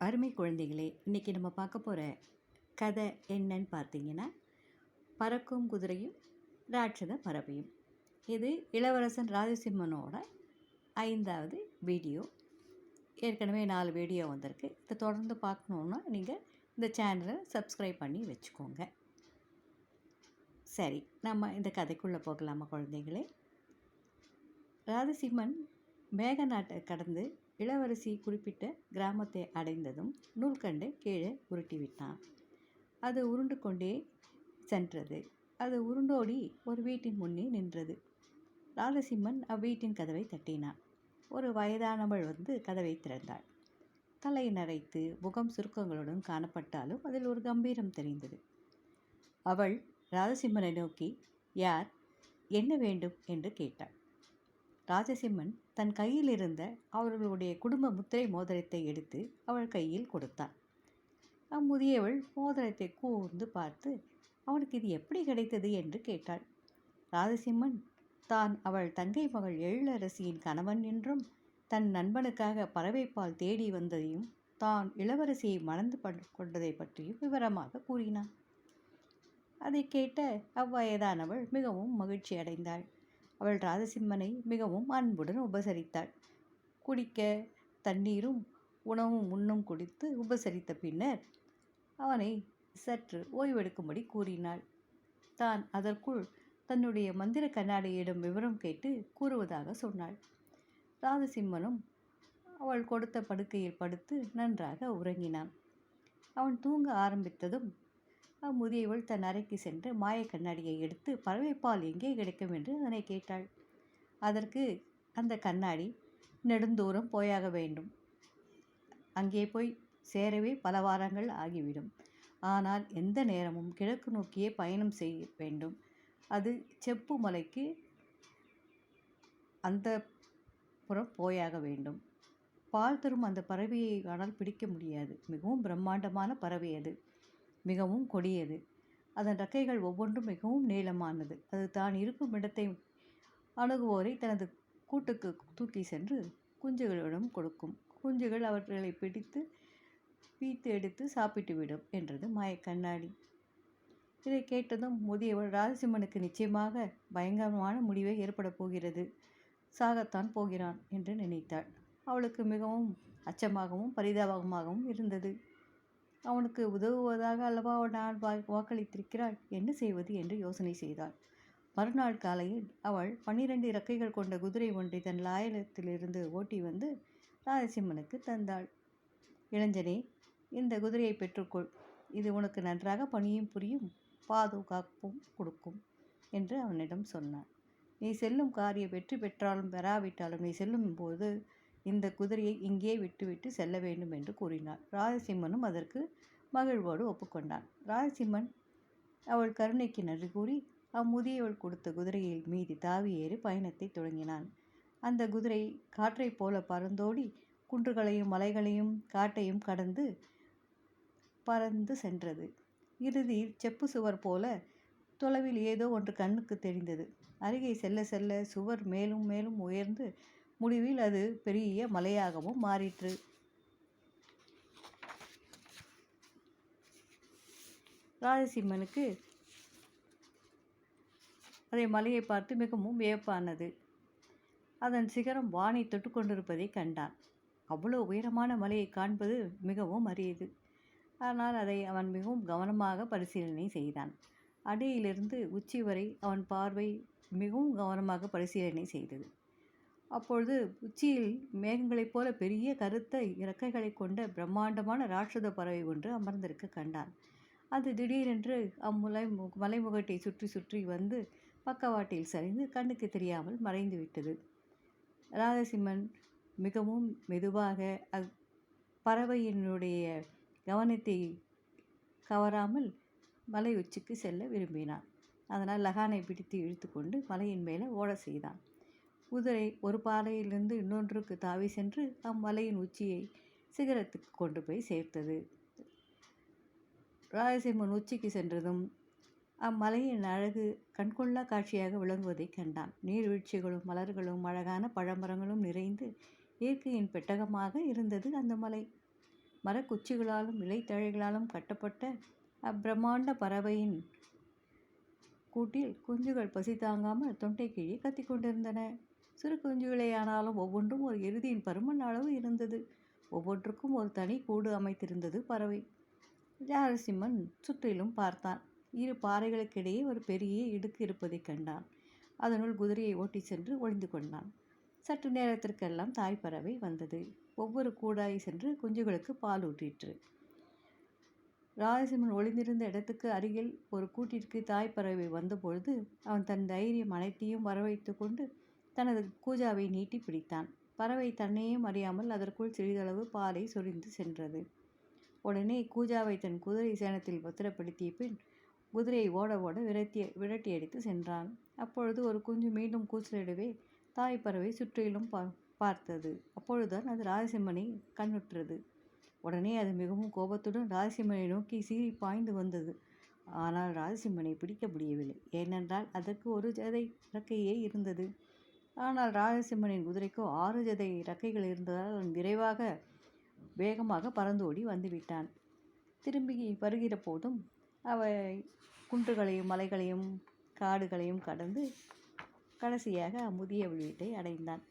அருமை குழந்தைகளே இன்றைக்கி நம்ம பார்க்க போகிற கதை என்னன்னு பார்த்தீங்கன்னா பறக்கும் குதிரையும் ராட்சத பறவையும். இது இளவரசன் ராஜசிம்மனோட ஐந்தாவது வீடியோ. ஏற்கனவே நாலு வீடியோ வந்திருக்கு. இதை தொடர்ந்து பார்க்கணுன்னா நீங்கள் இந்த சேனலை சப்ஸ்கிரைப் பண்ணி வச்சுக்கோங்க. சரி நம்ம இந்த கதைக்குள்ளே போகலாமா குழந்தைகளே? ராஜசிம்மன் மேக நாட்டை கடந்து இளவரசி குறிப்பிட்ட கிராமத்தை அடைந்ததும் நூல்கண்டை கீழே உருட்டி விட்டான் அது உருண்டு கொண்டே சென்றது. அது உருண்டோடி ஒரு வீட்டின் முன்னே நின்றது. லாலசிம்மன் அவ்வீட்டின் கதவை தட்டினான். ஒரு வயதானவள் வந்து கதவை திறந்தாள். தலை நரைத்து முகம் சுருக்கங்களுடன் காணப்பட்டாலும் அதில் ஒரு கம்பீரம் தெரிந்தது. அவள் ராஜசிம்மனை நோக்கி யார்? என்ன வேண்டும்? என்று கேட்டாள். ராஜசிம்மன் தன் கையில் இருந்த அவர்களுடைய குடும்ப முத்திரை மோதிரத்தை எடுத்து அவள் கையில் கொடுத்தான். அம்முதியவள் மோதிரத்தை கூர்ந்து பார்த்து அவனுக்கு இது எப்படி கிடைத்தது? என்று கேட்டாள். ராஜசிம்மன் தான் அவள் தங்கை மகள் எழிலரசியின் கணவன் என்றும் தன் நண்பனுக்காக பறவைப்பால் தேடி வந்ததையும் தான் இளவரசியை மணந்து கொண்டதை பற்றியும் விவரமாக கூறினான். அதை கேட்ட அவ்வயதானவள் மிகவும் மகிழ்ச்சி அடைந்தாள் அவள் ராஜசிம்மனை மிகவும் அன்புடன் உபசரித்தாள். குடிக்க தண்ணீரும் உணவும் உண்ணும் குடித்து உபசரித்த பின்னர் அவனை சற்று ஓய்வெடுக்கும்படி கூறினாள். தான் அதற்குள் தன்னுடைய மந்திர கண்ணாடியிடம் விவரம் கேட்டு கூறுவதாக சொன்னாள். ராஜசிம்மனும் அவள் கொடுத்த படுக்கையில் படுத்து நன்றாக உறங்கினான். அவன் தூங்க ஆரம்பித்ததும் முதியவள் தன் அறைக்கு சென்று மாய கண்ணாடியை எடுத்து பறவைப்பால் எங்கே கிடைக்கும்? என்று அதனை கேட்டாள். அதற்கு அந்த கண்ணாடி நெடுந்தூரம் போயாக வேண்டும். அங்கே போய் சேரவே பல வாரங்கள் ஆகிவிடும். ஆனால் எந்த நேரமும் கிழக்கு நோக்கியே பயணம் செய்ய வேண்டும். அது செப்பு மலைக்கு அந்த புறம் போயாக வேண்டும். பால் தரும் அந்த பறவையை ஆனால் பிடிக்க முடியாது. மிகவும் பிரம்மாண்டமான பறவை அது. மிகவும் கொடியது. அதன் ரக்கைகள் ஒவ்வொன்றும் மிகவும் நீளமானது. அது தான் இருக்கும் இடத்தை அணுகுவோரை தனது கூட்டுக்கு தூக்கி சென்று குஞ்சுகளிடம் கொடுக்கும். குஞ்சுகள் அவர்களை பிடித்து பீத்து எடுத்து சாப்பிட்டு விடும் என்றது மாய கண்ணாடி. இதை கேட்டதும் முதியவர் ராஜசிம்மனுக்கு நிச்சயமாக பயங்கரமான முடிவை ஏற்பட போகிறது. சாகத்தான் போகிறான் என்று நினைத்தாள். அவளுக்கு மிகவும் அச்சமாகவும் பரிதாபமாகவும் இருந்தது. அவனுக்கு உதவுவதாக அல்லவா நான் வாக்களித்திருக்கிறாள் என்ன செய்வது என்று யோசனை செய்தாள். மறுநாள் காலையில் அவள் பன்னிரண்டு இறக்கைகள் கொண்ட குதிரை ஒன்றை தன் லாயலத்திலிருந்து ஓட்டி வந்து ராஜசிம்மனுக்கு தந்தாள். இளைஞனே இந்த குதிரையை பெற்றுக்கொள். இது உனக்கு நன்றாக பணியும் புரியும். பாதுகாப்பும் கொடுக்கும் என்று அவனிடம் சொன்னான். நீ செல்லும் காரியம் வெற்றி பெற்றாலும் பெறாவிட்டாலும் நீ செல்லும் போது இந்த குதிரையை இங்கே விட்டுவிட்டு செல்ல வேண்டும் என்று கூறினார் ராஜசிம்மனும் அதற்கு மகிழ்வோடு ஒப்புக்கொண்டான். ராஜசிம்மன் அவள் கருணைக்கு நன்றி கூறி அம்முதியவள் கொடுத்த குதிரையில் மீதி தாவி ஏறி பயணத்தை தொடங்கினான். அந்த குதிரை காற்றைப் போல பறந்தோடி குன்றுகளையும் மலைகளையும் காட்டையும் கடந்து பறந்து சென்றது. இறுதியில் செப்பு சுவர் போல தொலைவில் ஏதோ ஒன்று கண்ணுக்கு தெரிந்தது. அருகே செல்ல செல்ல சுவர் மேலும் மேலும் உயர்ந்து முடிவில் அது பெரிய மலையாகவும் மாறிற்று. ராஜசிம்மனுக்கு அதை மலையை பார்த்து மிகவும் வியப்பானது. அதன் சிகரம் வானை தொட்டு கொண்டிருப்பதை கண்டான். அவ்வளோ உயரமான மலையை காண்பது மிகவும் அரியது ஆனால் அதை அவன் மிகவும் கவனமாக பரிசீலனை செய்தான். அடியிலிருந்து உச்சி வரை அவன் பார்வை மிகவும் கவனமாக பரிசீலனை செய்தது. அப்பொழுது உச்சியில் மேகங்களைப் போல பெரிய கருத்த இறக்கைகளை கொண்ட பிரம்மாண்டமான ராட்சத பறவை ஒன்று அமர்ந்திருக்க கண்டான். அது திடீரென்று அம்முலை மலைமுகட்டை சுற்றி சுற்றி வந்து பக்கவாட்டில் சரிந்து கண்ணுக்கு தெரியாமல் மறைந்து விட்டது. ராதசிம்மன் மிகவும் மெதுவாக அப் பறவையினுடைய கவனத்தை கவராமல் மலை உச்சிக்கு செல்ல விரும்பினான். அதனால் லகானை பிடித்து இழுத்துக்கொண்டு மலையின் மேலே ஓட செய்தான். குதிரை ஒரு பாறையிலிருந்து இன்னொன்றுக்கு தாவி சென்று அம்மலையின் உச்சியை சிகரத்துக்கு கொண்டு போய் சேர்த்தது. ராயசிம்மன் உச்சிக்கு சென்றதும் அம்மலையின் அழகு கண்கொள்ளா காட்சியாக விளங்குவதை கண்டான். நீர்வீழ்ச்சிகளும் மலர்களும் அழகான பழமரங்களும் நிறைந்து இயற்கையின் பெட்டகமாக இருந்தது அந்த மலை. மரக்குச்சிகளாலும் இலைத்தழைகளாலும் கட்டப்பட்ட அப்பிரமாண்ட பறவையின் கூட்டில் குஞ்சுகள் பசி தாங்காமல் தொண்டை கீழே கத்திக் கொண்டிருந்தன சிறு குஞ்சுகளே ஆனாலும் ஒவ்வொன்றும் ஒரு எருதியின் பருமன் அளவு இருந்தது. ஒவ்வொன்றுக்கும் ஒரு தனி கூடு அமைத்திருந்தது பறவை. ஜாரசிம்மன் சுற்றிலும் பார்த்தான். இரு பாறைகளுக்கிடையே ஒரு பெரிய இடுக்கு இருப்பதைக் கண்டான். அதனுள் குதிரையை ஓட்டிச் சென்று ஒளிந்து கொண்டான். சற்று நேரத்திற்கெல்லாம் தாய் பறவை வந்தது. ஒவ்வொரு கூடாய் சென்று குஞ்சுகளுக்கு பால் ஊற்றிற்று. ராஜசிம்மன் ஒளிந்திருந்த இடத்துக்கு அருகில் ஒரு கூட்டிற்கு தாய் பறவை வந்தபொழுது அவன் தன் தைரியம் அனைத்தையும் வரவைத்து கொண்டு தனது கூஜாவை நீட்டி பிடித்தான் பறவை தன்னையும் அறியாமல் அதற்குள் சிறிதளவு பாலை சொரிந்து சென்றது. உடனே கூஜாவை தன் குதிரை சேனத்தில் பத்திரப்படுத்திய பின் குதிரையை ஓட ஓட விரட்டி விரட்டி அடித்து சென்றான். அப்பொழுது ஒரு குஞ்சு மீண்டும் கூச்சலிடவே தாய் பறவை சுற்றிலும் பா பார்த்தது. அப்பொழுதுதான் அது ராஜசிம்மனை கண்ணுற்றது. உடனே அது மிகவும் கோபத்துடன் ராஜசிம்மனை நோக்கி சீறி பாய்ந்து வந்தது. ஆனால் ராஜசிம்மனை பிடிக்க முடியவில்லை. ஏனென்றால் அதற்கு ஒரு ஜதை இறக்கையே இருந்தது. ஆனால் ராஜசிம்மனின் குதிரைக்கோ ஆறு ஜதை இறக்கைகள் இருந்ததால் அவன் விரைவாக வேகமாக பறந்தோடி வந்துவிட்டான். திரும்பி வருகிற போதும் அவை குன்றுகளையும் மலைகளையும் காடுகளையும் கடந்து கடைசியாக முதியவள் வீட்டை அடைந்தான்.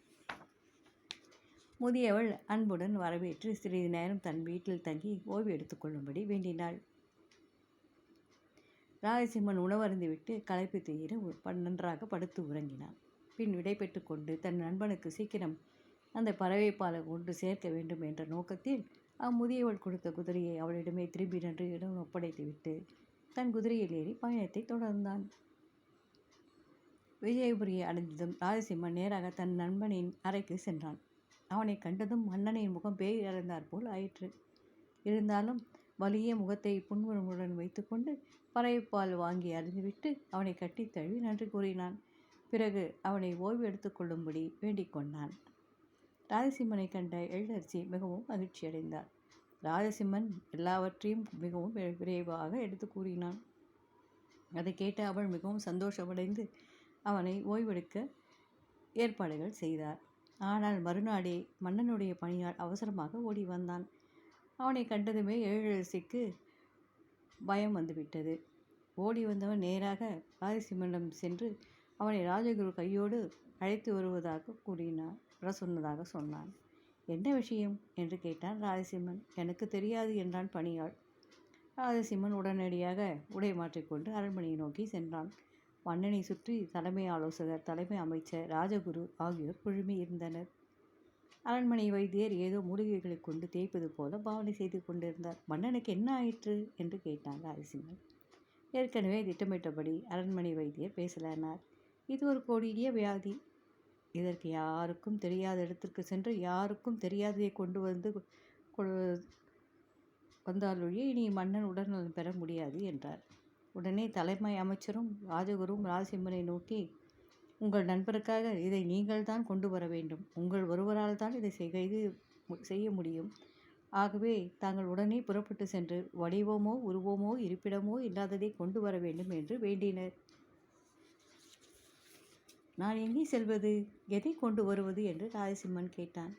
முதியவள் அன்புடன் வரவேற்று சிறிது நேரம் தன் வீட்டில் தங்கி ஓய்வு எடுத்துக்கொள்ளும்படி வேண்டினாள். ராஜசிம்மன் உணவருந்திவிட்டு களைப்பு தீர நன்றாக படுத்து உறங்கினான். பின் விடைபெற்று கொண்டு தன் நண்பனுக்கு சீக்கிரம் அந்த பறவை பாலை கொண்டு சேர்க்க வேண்டும் என்ற நோக்கத்தில் அம்முதியவள் கொடுத்த குதிரையை அவளிடமே திரும்பி நின்று இடம் ஒப்படைத்துவிட்டு தன் குதிரையில் ஏறி பயணத்தை தொடர்ந்தான். விஜயபுரியை அடைந்ததும் ராஜசிம்மன் நேராக தன் நண்பனின் அறைக்கு சென்றான். அவனை கண்டதும் மன்னனின் முகம் பேய் இறந்தார் போல் ஆயிற்று. இருந்தாலும் வலிய முகத்தை புன்முறமுடன் வைத்துக்கொண்டு பறவைப்பால் வாங்கி அறிந்துவிட்டு அவனை கட்டித் தழுவி நன்றி கூறினான். பிறகு அவனை ஓய்வு எடுத்துக்கொள்ளும்படி வேண்டிக் கொண்டான். ராஜசிம்மனை கண்ட எழிலரசி மிகவும் மகிழ்ச்சியடைந்தார் ராஜசிம்மன் எல்லாவற்றையும் மிகவும் விரைவாக எடுத்து கூறினான். அதை கேட்ட அவள் மிகவும் சந்தோஷமடைந்து அவனை ஓய்வெடுக்க ஏற்பாடுகள் செய்தார் ஆனால் மறுநாளே மன்னனுடைய பணியால் அவசரமாக ஓடி வந்தான். அவனை கண்டதுமே எழிலரசிக்கு பயம் வந்துவிட்டது. ஓடி வந்தவன் நேராக ராஜசிம்மனிடம் சென்று அவனை ராஜகுரு கையோடு அழைத்து வருவதாக கூறினார். வர சொன்னதாக சொன்னான். என்ன விஷயம்? என்று கேட்டான் ராஜசிம்மன். எனக்கு தெரியாது என்றான் பணியாள். ராஜசிம்மன் உடனடியாக உடை மாற்றிக்கொண்டு அரண்மனையை நோக்கி சென்றான். மன்னனை சுற்றி தலைமை ஆலோசகர் தலைமை அமைச்சர் ராஜகுரு ஆகியோர் குழுமி இருந்தனர். அரண்மனை வைத்தியர் ஏதோ மூலிகைகளை கொண்டு தேய்ப்பது போல பாவனை செய்து கொண்டிருந்தார். மன்னனுக்கு என்ன ஆயிற்று? என்று கேட்டான் ராஜசிம்மன். ஏற்கனவே திட்டமிட்டபடி அரண்மனை வைத்தியர் பேசலானார். இது ஒரு கொடிய வியாதி. இதற்கு யாருக்கும் தெரியாத இடத்திற்கு சென்று யாருக்கும் தெரியாததை கொண்டு வந்து வந்தாலொழிய இனி மன்னன் உடல்நலம் பெற முடியாது என்றார். உடனே தலைமை அமைச்சரும் ராஜகுரும் ராஜசிம்மனை நோக்கி உங்கள் நண்பருக்காக இதை நீங்கள் தான் கொண்டு வர வேண்டும். உங்கள் ஒருவரால் தான் இதை செய்து செய்ய முடியும். ஆகவே தாங்கள் உடனே புறப்பட்டு சென்று வடிவமோ உருவமோ இருப்பிடமோ இல்லாததை கொண்டு வர வேண்டும் என்று வேண்டினர். நான் எங்கே செல்வது? எதை கொண்டு வருவது? என்று ராஜசிம்மன் கேட்டான்.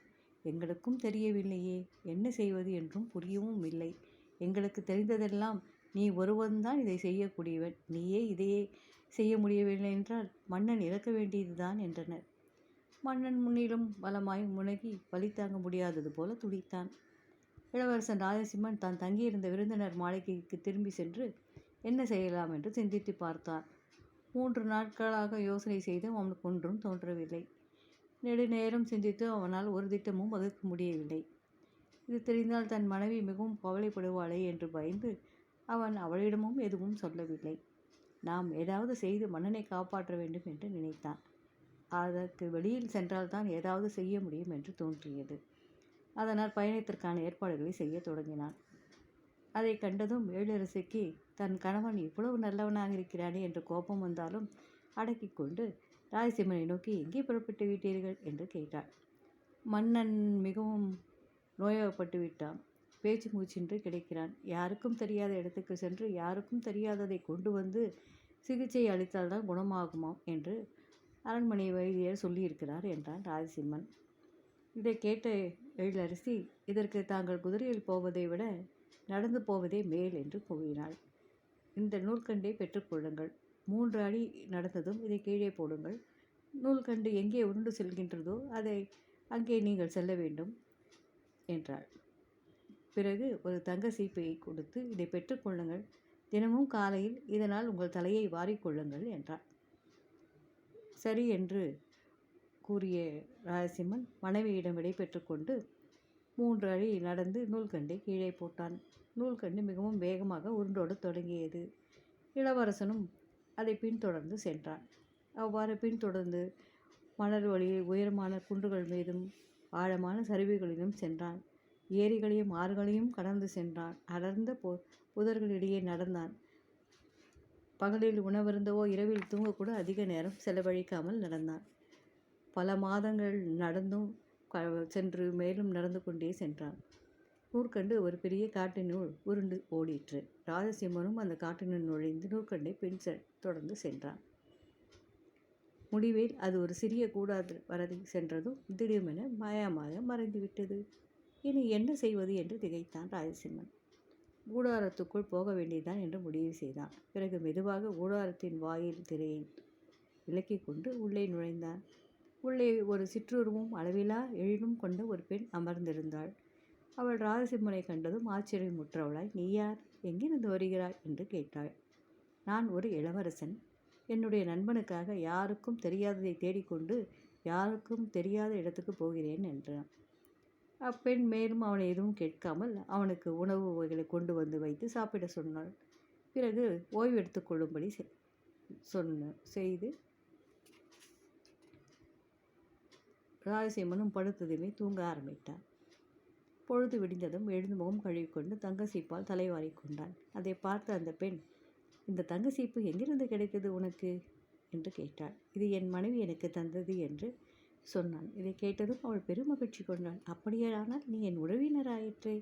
எங்களுக்கும் தெரியவில்லையே என்ன செய்வது என்றும் புரியவும் இல்லை. எங்களுக்கு தெரிந்ததெல்லாம் நீ ஒருவன்தான் இதை செய்யக்கூடியவன். நீயே இதையே செய்ய முடியவில்லை என்றால் மன்னன் இறக்க வேண்டியதுதான் என்றனர். மன்னன் முன்னிலும் பலமாய் முனகி வழி தாங்க முடியாதது போல துடித்தான். இளவரசன் ராஜசிம்மன் தான் தங்கியிருந்த விருந்தினர் மாளிகைக்கு திரும்பி சென்று என்ன செய்யலாம் என்று சிந்தித்து பார்த்தான். மூன்று நாட்களாக யோசனை செய்தும் அவனுக்கு ஒன்றும் தோன்றவில்லை. நெடுநேரம் சிந்தித்து அவனால் ஒரு திட்டமும் வகுக்க முடியவில்லை. இது தெரிந்தால் தன் மனைவி மிகவும் கவலைப்படுவாளே என்று பயந்து அவன் அவளிடமும் எதுவும் சொல்லவில்லை. நாம் ஏதாவது செய்து மன்னனை காப்பாற்ற வேண்டும் என்று நினைத்தான். அதற்கு வெளியில் சென்றால்தான் ஏதாவது செய்ய முடியும் என்று தோன்றியது. அதனால் பயணத்திற்கான ஏற்பாடுகளை செய்ய தொடங்கினான். அதை கண்டதும் ஏழரசிக்கு தன் கணவன் இவ்வளவு நல்லவனாக இருக்கிறானே என்று கோபம் வந்தாலும் அடக்கி கொண்டு ராஜசிம்மனை நோக்கி எங்கே புறப்பட்டு விட்டீர்கள்? என்று கேட்டாள். மன்னன் மிகவும் நோயப்பட்டு விட்டான். பேச்சு மூச்சின்றி கிடைக்கிறான். யாருக்கும் தெரியாத இடத்துக்கு சென்று யாருக்கும் தெரியாததை கொண்டு வந்து சிகிச்சை அளித்தால்தான் குணமாகுமாம் என்று அரண்மனை வைத்தியர் சொல்லியிருக்கிறார் என்றான் ராஜசிம்மன். இதை கேட்ட எழிலரசி இதற்கு தாங்கள் குதிரையில் போவதை விட நடந்து போவதே மேல் என்று கூறினாள். இந்த நூல்கண்டை பெற்றுக்கொள்ளுங்கள் மூன்று அடி நடந்ததும் இதை கீழே போடுங்கள். நூல்கண்டு எங்கே உருண்டு செல்கின்றதோ அதை அங்கே நீங்கள் செல்ல வேண்டும் என்றாள். பிறகு ஒரு தங்க சீப்பையை கொடுத்து இதை பெற்றுக்கொள்ளுங்கள் தினமும் காலையில் இதனால் உங்கள் தலையை வாரிக்கொள்ளுங்கள் என்றார் சரி என்று கூறிய ராஜசிம்மன் மனைவியிடம் விடை பெற்றுக்கொண்டு மூன்று அடி நடந்து நூல்கண்டை கீழே போட்டான். நூல்கண்டு மிகவும் வேகமாக உருண்டோடு தொடங்கியது. இளவரசனும் அதை பின்தொடர்ந்து சென்றான். அவ்வாறு பின்தொடர்ந்து மணல் வழியை உயரமான குன்றுகள் மீதும் ஆழமான சரிவுகளிலும் சென்றான். ஏரிகளையும் ஆறுகளையும் கடந்து சென்றான். அடர்ந்த பொ புதர்களிடையே நடந்தான். பகலில் உணவருந்தவோ இரவில் தூங்கக்கூட அதிக நேரம் செலவழிக்காமல் நடந்தான். பல மாதங்கள் நடந்தும் சென்று மேலும் நடந்து கொண்டே சென்றான். நூற்கண்டு ஒரு பெரிய காட்டினுள் உருண்டு ஓடிற்று. ராஜசிம்மனும் அந்த காட்டினுள் நுழைந்து நூற்கண்டை பின் செ- தொடர்ந்து சென்றான். முடிவில் அது ஒரு சிறிய கூடாது வரதி சென்றதும் திடீரென மாயமாக மறைந்துவிட்டது. இனி என்ன செய்வது என்று திகைத்தான் ராஜசிம்மன். கூடாரத்துக்குள் போக வேண்டியதுதான் என்று முடிவு செய்தான். பிறகு மெதுவாக கூடாரத்தின் வாயில் திரையை விலக்கிக் கொண்டு உள்ளே நுழைந்தான். உள்ளே ஒரு சிற்றுருவும் அளவிலா எழிலும் கொண்ட ஒரு பெண் அமர்ந்திருந்தாள். அவள் ராஜசிம்மனை கண்டதும் ஆச்சரியமுற்றவளாய் நீ யார்? எங்கிருந்து வருகிறாய்? என்று கேட்டாள். நான் ஒரு இளவரசன். என்னுடைய நண்பனுக்காக யாருக்கும் தெரியாததை தேடிக்கொண்டு யாருக்கும் தெரியாத இடத்துக்கு போகிறேன் என்றான். அப்பெண் மேலும் அவனை எதுவும் கேட்காமல் அவனுக்கு உணவு வகைகளை கொண்டு வந்து வைத்து சாப்பிட சொன்னாள். பிறகு ஓய்வு எடுத்துக்கொள்ளும்படி செ- சொன்ன செய்து ராஜசிம்மனும் படுத்ததுமே தூங்க ஆரம்பித்தான் பொழுது விடிந்ததும் எழுந்து முகம் கழுவிக்கொண்டு தங்கசீப்பால் தலைவாரி கொண்டான் அதை பார்த்த அந்த பெண் இந்த தங்கசீப்பு எங்கிருந்து கிடைத்தது உனக்கு? என்று கேட்டாள். இது என் மனைவி எனக்கு தந்தது என்று சொன்னான் இதை கேட்டதும் அவள் பெருமகிழ்ச்சி கொண்டாள். அப்படியானால் நீ என் உறவினராயிற்றே?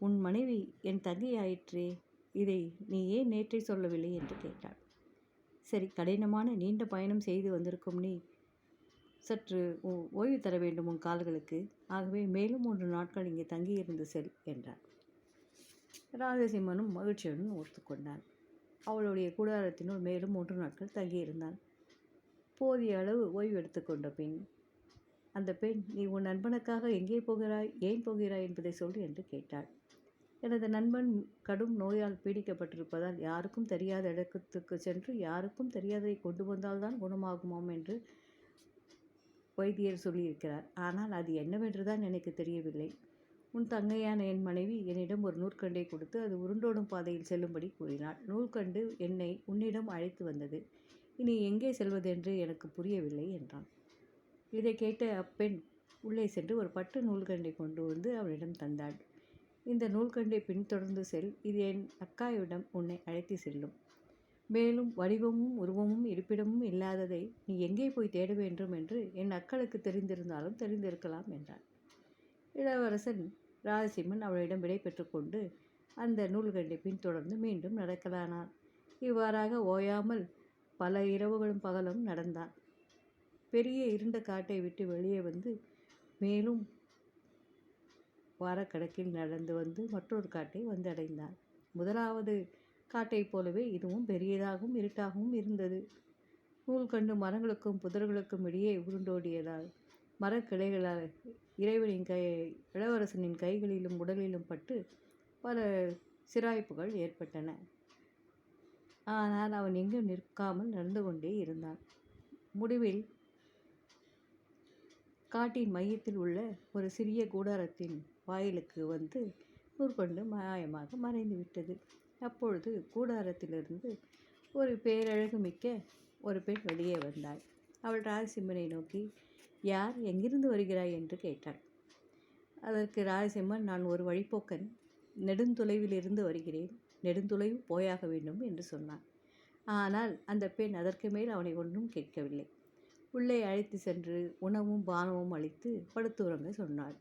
உன் மனைவி என் தங்கையாயிற்றே? இதை நீ ஏன் நேற்றே சொல்லவில்லை? என்று கேட்டாள். சரி கடினமான நீண்ட பயணம் செய்து வந்திருக்கும் நீ சற்று ஓ- ஓய்வு தர வேண்டும் உன் கால்களுக்கு. ஆகவே மேலும் மூன்று நாட்கள் இங்கே தங்கியிருந்து செல் என்றார் ராஜசிம்மனும் மகிழ்ச்சியுடன் ஒத்துக்கொண்டான். அவளுடைய கூடாரத்தினுள் மேலும் மூன்று நாட்கள் தங்கியிருந்தான். போதிய அளவு ஓய்வு எடுத்துக்கொண்ட பின் அந்த பெண் நீ உன் நண்பனுக்காக எங்கே போகிறாய்? ஏன் போகிறாய் என்பதை சொல் என்று கேட்டாள். எனது நண்பன் கடும் நோயால் பீடிக்கப்பட்டிருப்பதால் யாருக்கும் தெரியாத இடத்துக்கு சென்று யாருக்கும் தெரியாததை கொண்டு வந்தால்தான் குணமாகுமாம் என்று வைத்தியர் சொல்லியிருக்கிறார். ஆனால் அது என்னவென்றுதான் எனக்கு தெரியவில்லை. உன் தங்கையான என் மனைவி என்னிடம் ஒரு நூற்கண்டை கொடுத்து அது உருண்டோடும் பாதையில் செல்லும்படி கூறினாள். நூற்கண்டு என்னை உன்னிடம் அழைத்து வந்தது. இனி எங்கே செல்வதென்று எனக்கு புரியவில்லை என்றான். இதை கேட்ட அப்பெண் உள்ளே சென்று ஒரு பட்டு நூல்கண்டை கொண்டு வந்து அவனிடம் தந்தாள். இந்த நூல்கண்டை பின்தொடர்ந்து செல். இது என் அக்காவிடம் உன்னை அழைத்து செல்லும். மேலும் வடிவமும் உருவமும் இருப்பிடமும் இல்லாததை நீ எங்கே போய் தேட வேண்டும் என்று என் அக்களுக்கு தெரிந்திருந்தாலும் தெரிந்திருக்கலாம் என்றான். இளவரசன் ராஜசிம்மன் அவளிடம் விடை பெற்றுக்கொண்டு அந்த நூல்கண்டை பின்தொடர்ந்து மீண்டும் நடக்கலானான். இவ்வாறாக ஓயாமல் பல இரவுகளும் பகலும் நடந்தான். பெரிய இருண்ட காட்டை விட்டு வெளியே வந்து மேலும் வாரக்கணக்கில் நடந்து வந்து மற்றொரு காட்டை வந்தடைந்தான். முதலாவது காட்டைப் போலவே இதுவும் பெரியதாகவும் இருட்டாகவும் இருந்தது. நூல் கண்டு மரங்களுக்கும் புதர்களுக்கும் இடையே உருண்டோடியதால் மரக்கிளைகளால் இறைவனின் கை இளவரசனின் கைகளிலும் உடலிலும் பட்டு பல சிராய்ப்புகள் ஏற்பட்டன. ஆனால் அவன் எங்கும் நிற்காமல் நடந்து கொண்டே இருந்தான். முடிவில் காட்டின் மையத்தில் உள்ள ஒரு சிறிய கூடாரத்தின் வாயிலுக்கு வந்து நூற்கொண்டு மாயமாக மறைந்து விட்டது அப்பொழுது கூடாரத்திலிருந்து ஒரு பேரழகு மிக்க ஒரு பெண் வெளியே வந்தாள். அவள் ராஜசிம்மனை நோக்கி யார்? எங்கிருந்து வருகிறாய்? என்று கேட்டாள். அதற்கு ராஜசிம்மன் நான் ஒரு வழிப்போக்கன். நெடுந்தொலைவிலிருந்து வருகிறேன். நெடுந்தொலைவு போயாக வேண்டும் என்று சொன்னான். ஆனால் அந்த பெண் அதற்கு மேல் அவனை ஒன்றும் கேட்கவில்லை. உள்ளே அழைத்து சென்று உணவும் பானமும் அளித்து படுத்துறங்க சொன்னாள்.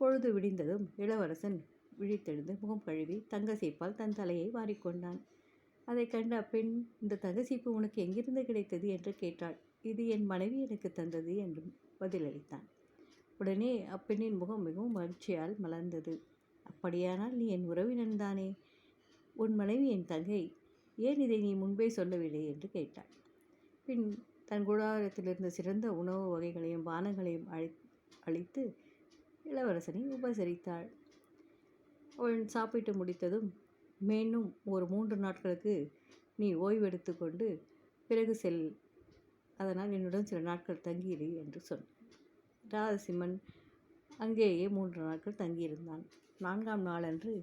பொழுது விடிந்ததும் இளவரசன் விழித்தெழுந்து முகம் கழுவி தங்கசீப்பால் தன் தலையை வாரிக்கொண்டான். அதைக் கண்ட அப்பெண் இந்த தங்கசீப்பு உனக்கு எங்கிருந்து கிடைத்தது? என்று கேட்டாள். இது என் மனைவி எனக்கு தந்தது என்றும் பதிலளித்தான். உடனே அப்பெண்ணின் முகம் மிகவும் மகிழ்ச்சியால் மலர்ந்தது. அப்படியானால் நீ என் உறவினன் தானே? உன் மனைவி என் தங்கை. ஏன் இதை நீ முன்பே சொல்லவில்லை? என்று கேட்டாள். பின் தன் கூடாரத்திலிருந்த சிறந்த உணவு வகைகளையும் பானங்களையும் அழி அழித்து இளவரசனை உபசரித்தாள். அவள் சாப்பிட்டு முடித்ததும் மேலும் ஒரு மூன்று நாட்களுக்கு நீ ஓய்வெடுத்து கொண்டு பிறகு செல். அதனால் என்னுடன் சில நாட்கள் தங்கியிரு என்று சொன்னான் ராதசிம்மன் அங்கேயே மூன்று நாட்கள் தங்கியிருந்தான். நான்காம் நாளன்று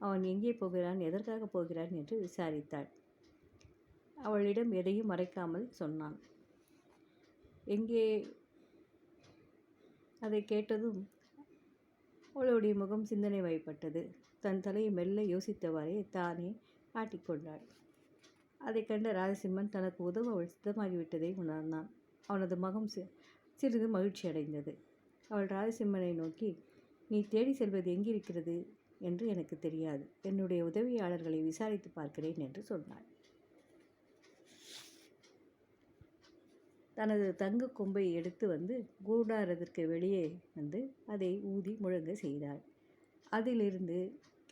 அவன் எங்கே போகிறான் எதற்காக போகிறான் என்று விசாரித்தாள். அவளிடம் எதையும் மறைக்காமல் சொன்னான். எங்கே? அதை கேட்டதும் அவளுடைய முகம் சிந்தனை வயப்பட்டது. தன் தலையை மெல்ல யோசித்தவாறே தானே ஆட்டிக்கொண்டாள் அதை கண்ட ராஜசிம்மன் தனக்கு உதவ அவள் சித்தமாகிவிட்டதை உணர்ந்தான். அவனது மகம் சிறிது மகிழ்ச்சி அடைந்தது அவள் ராஜசிம்மனை நோக்கி நீ தேடி செல்வது எங்கிருக்கிறது? என்று எனக்கு தெரியாது. என்னுடைய உதவியாளர்களை விசாரித்து பார்க்கிறேன் என்று சொன்னாள். தனது தங்க கொம்பை எடுத்து வந்து கூடாரத்திற்கு வெளியே வந்து அதை ஊதி முழங்க செய்தாள். அதிலிருந்து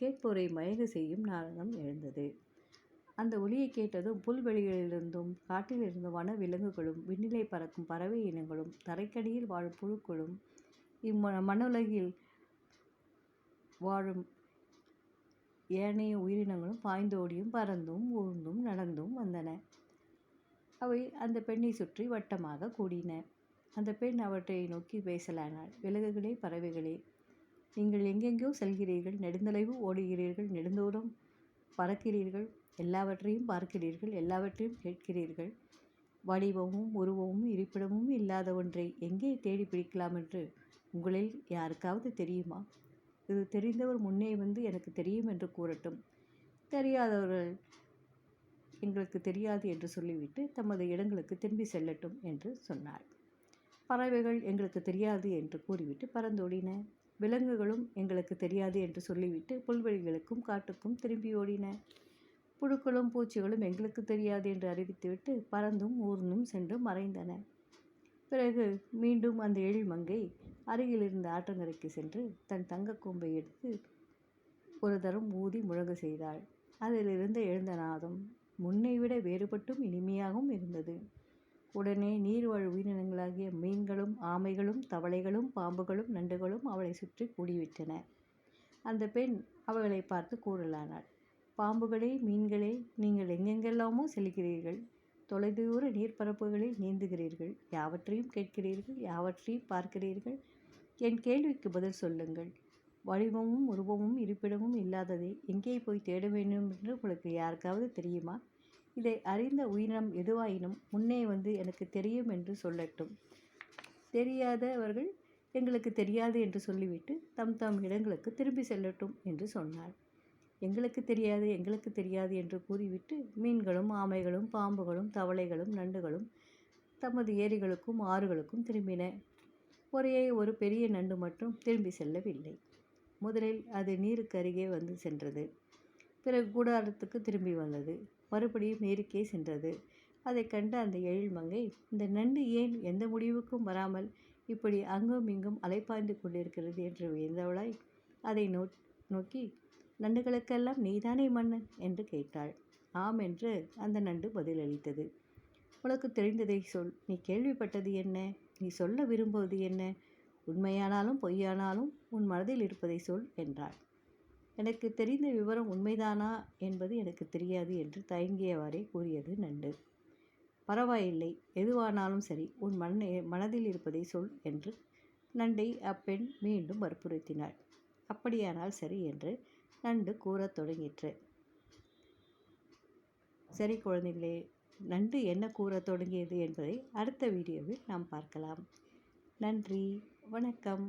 கேட்போரை மயங்க செய்யும் நாரணம் எழுந்தது. அந்த ஒளியை கேட்டதும் புல்வெளிகளிலிருந்தும் காட்டிலிருந்தும் வன விலங்குகளும் விண்ணிலை பறக்கும் பறவை இனங்களும் தரைக்கடியில் வாழும் புழுக்களும் இம்ம மண்ணுலகில் வாழும் ஏனைய உயிரினங்களும் பாய்ந்தோடியும் பறந்தும் ஊர்ந்தும் நடந்தும் வந்தன. அவை அந்த பெண்ணை சுற்றி வட்டமாக கூடின. அந்த பெண் அவற்றை நோக்கி பேசலானாள். விலகுகளே பறவைகளே நீங்கள் எங்கெங்கோ செல்கிறீர்கள் நெடுந்தலைவு ஓடுகிறீர்கள் நெடுந்தோறும் பறக்கிறீர்கள் எல்லாவற்றையும் பார்க்கிறீர்கள் எல்லாவற்றையும் கேட்கிறீர்கள். வடிவமும் உருவமும் இருப்பிடமும் இல்லாத ஒன்றை எங்கே தேடி பிடிக்கலாம் என்று உங்களில் யாருக்காவது தெரியுமா? இது தெரிந்தவர் முன்னே வந்து எனக்கு தெரியும் என்று கூறட்டும். தெரியாதவர்கள் எங்களுக்கு தெரியாது என்று சொல்லிவிட்டு தமது இடங்களுக்கு திரும்பி செல்லட்டும் என்று சொன்னார் பறவைகள் எங்களுக்கு தெரியாது என்று கூறிவிட்டு பறந்தோடின. விலங்குகளும் எங்களுக்கு தெரியாது என்று சொல்லிவிட்டு புல்வெளிகளுக்கும் காட்டுக்கும் திரும்பி ஓடின. புழுக்களும் பூச்சிகளும் எங்களுக்கு தெரியாது என்று அறிவித்துவிட்டு பறந்தும் ஊர்ந்தும் சென்று மறைந்தன. பிறகு மீண்டும் அந்த எழில்மங்கை அருகில் இருந்த ஆற்றங்கரைக்கு சென்று தன் தங்கக்கொம்பை எடுத்து ஒரு தரம் ஊதி முழங்க செய்தாள். அதிலிருந்து எழுந்த நாதம் முன்னை விட வேறுபட்டும் இனிமையாகவும் இருந்தது. உடனே நீர்வாழ் உயிரினங்களாகிய மீன்களும் ஆமைகளும் தவளைகளும் பாம்புகளும் நண்டுகளும் அவளை சுற்றி கூடிவிட்டன. அந்த பெண் அவளை பார்த்து கூறலானாள் பாம்புகளே மீன்களே நீங்கள் எங்கெங்கெல்லாமோ செல்கிறீர்கள். தொலைதூர நீர்ப்பரப்புகளில் நீந்துகிறீர்கள். யாவற்றையும் கேட்கிறீர்கள் யாவற்றையும் பார்க்கிறீர்கள். என் கேள்விக்கு பதில் சொல்லுங்கள். வடிவமும் உருவமும் இருப்பிடமும் இல்லாததை எங்கே போய் தேட வேண்டும் என்று உங்களுக்கு யாருக்காவது தெரியுமா? இதை அறிந்த உயிரினம் எதுவாயினும் முன்னே வந்து எனக்கு தெரியும் என்று சொல்லட்டும். தெரியாதவர்கள் எங்களுக்கு தெரியாது என்று சொல்லிவிட்டு தம் தம் இடங்களுக்கு திரும்பி செல்லட்டும் என்று சொன்னார் எங்களுக்கு தெரியாது எங்களுக்கு தெரியாது என்று கூறிவிட்டு மீன்களும் ஆமைகளும் பாம்புகளும் தவளைகளும் நண்டுகளும் தமது ஏரிகளுக்கும் ஆறுகளுக்கும் திரும்பின. ஒரே ஒரு பெரிய நண்டு மட்டும் திரும்பி செல்லவில்லை. முதலில் அது நீருக்கு அருகே வந்து சென்றது. பிறகு கூடாரத்துக்கு திரும்பி வந்தது. மறுபடியும் நேருக்கே சென்றது. அதை கண்ட அந்த எழில்மங்கை இந்த நண்டு ஏன் எந்த முடிவுக்கும் வராமல் இப்படி அங்கும் இங்கும் அலைப்பாய்ந்து கொண்டிருக்கிறது என்று வியந்தவளாய்? அதை நோ நோக்கி நண்டுகளுக்கெல்லாம் நீதானே மன்னன் என்று கேட்டாள். ஆம் என்று அந்த நண்டு பதிலளித்தது. உனக்கு தெரிந்ததை சொல். நீ கேள்விப்பட்டது என்ன? நீ சொல்ல விரும்புவது என்ன? உண்மையானாலும் பொய்யானாலும் உன் மனதில் இருப்பதை சொல் என்றாள். எனக்கு தெரிந்த விவரம் உண்மைதானா என்பது எனக்கு தெரியாது என்று தயங்கியவாறே கூறியது நண்டு. பரவாயில்லை எதுவானாலும் சரி உன் மன மனதில் இருப்பதை சொல் என்று நண்டை அப்பெண் மீண்டும் வற்புறுத்தினாள். அப்படியானால் சரி என்று நண்டு கூறத் தொடங்கிற்று. சரி குழந்தைகளே நண்டு என்ன கூறத் தொடங்கியது என்பதை அடுத்த வீடியோவில் நாம் பார்க்கலாம். நன்றி வணக்கம்.